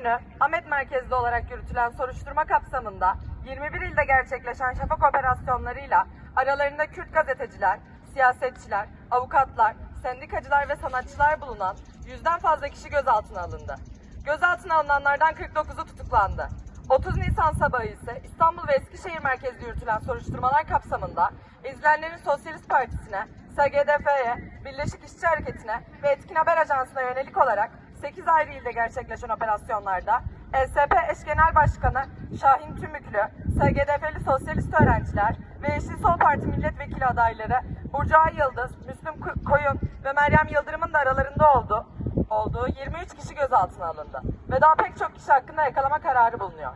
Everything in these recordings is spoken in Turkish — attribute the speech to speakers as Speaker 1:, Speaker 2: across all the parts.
Speaker 1: günü Ahmet merkezli olarak yürütülen soruşturma kapsamında 21 ilde gerçekleşen şafak operasyonlarıyla aralarında Kürt gazeteciler, siyasetçiler, avukatlar, sendikacılar ve sanatçılar bulunan yüzden fazla kişi gözaltına alındı. Gözaltına alınanlardan 49'u tutuklandı. 30 Nisan sabahı ise İstanbul ve Eskişehir merkezli yürütülen soruşturmalar kapsamında izleyenlerin Sosyalist Partisi'ne, SGDF'ye, Birleşik İşçi Hareketi'ne ve Etkin Haber Ajansı'na yönelik olarak 8 ayrı ilde gerçekleşen operasyonlarda ESP eş genel başkanı Şahin Tümüklü, SGDF'li sosyalist öğrenciler ve Yeşil Sol Parti milletvekili adayları Burcu Ay Yıldız, Müslüm Ko- Koyun ve Meryem Yıldırım'ın da aralarında olduğu, olduğu 23 kişi gözaltına alındı ve daha pek çok kişi hakkında yakalama kararı bulunuyor.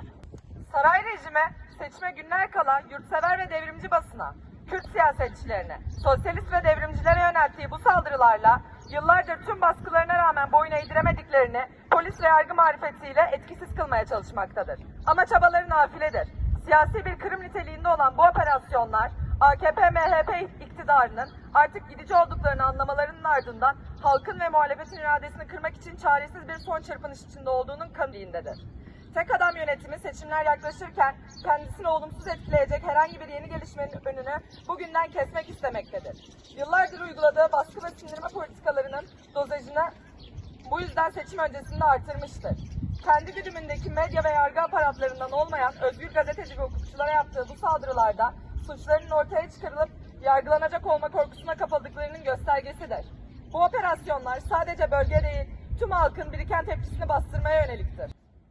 Speaker 1: Saray rejimi seçime günler kala yurtsever ve devrimci basına, Kürt siyasetçilerine, sosyalist ve devrimcilere yönelttiği bu saldırılarla yıllardır tüm baskılarına rağmen boyun eğdiremediklerini polis ve yargı marifetiyle etkisiz kılmaya çalışmaktadır. Ama çabaları nafiledir. Siyasi bir kırım niteliğinde olan bu operasyonlar AKP-MHP iktidarının artık gidici olduklarını anlamalarının ardından halkın ve muhalefetin iradesini kırmak için çaresiz bir son çırpınış içinde olduğunun kanıyındadır. Tek adam yönetimi seçimler yaklaşırken kendisini olumsuz etkileyecek herhangi bir yeni gelişmenin önünü bugünden kesmek istemektedir. Yıllardır uyguladığı baskı ve sindirme politikalarının dozajını bu yüzden seçim öncesinde artırmıştır. Kendi güdümündeki medya ve yargı aparatlarından olmayan özgür gazeteci ve hukukçulara yaptığı bu saldırılarda suçlarının ortaya çıkarılıp yargılanacak olma korkusuna kapıldıklarının göstergesidir. Bu operasyonlar sadece bölge değil, tüm halkın biriken tepkisini bastırmaya yöneliktir.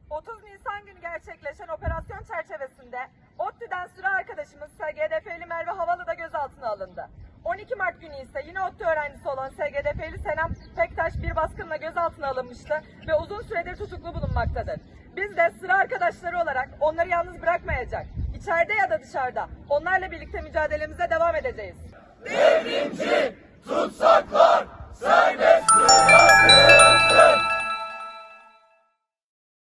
Speaker 1: 30 Nisan günü gerçekleşen operasyon çerçevesinde ODTÜ'den sıra arkadaşımız SGDF'li Merve Havalı da gözaltına alındı. 12 Mart günü ise yine ODTÜ öğrencisi olan SGDP'li Senem Pektaş bir baskınla gözaltına alınmıştı ve uzun süredir tutuklu bulunmaktadır. Biz de sıra arkadaşları olarak onları yalnız bırakmayacak, içeride ya da dışarıda onlarla birlikte mücadelemize devam edeceğiz.
Speaker 2: Devrimci tutsaklar serbest!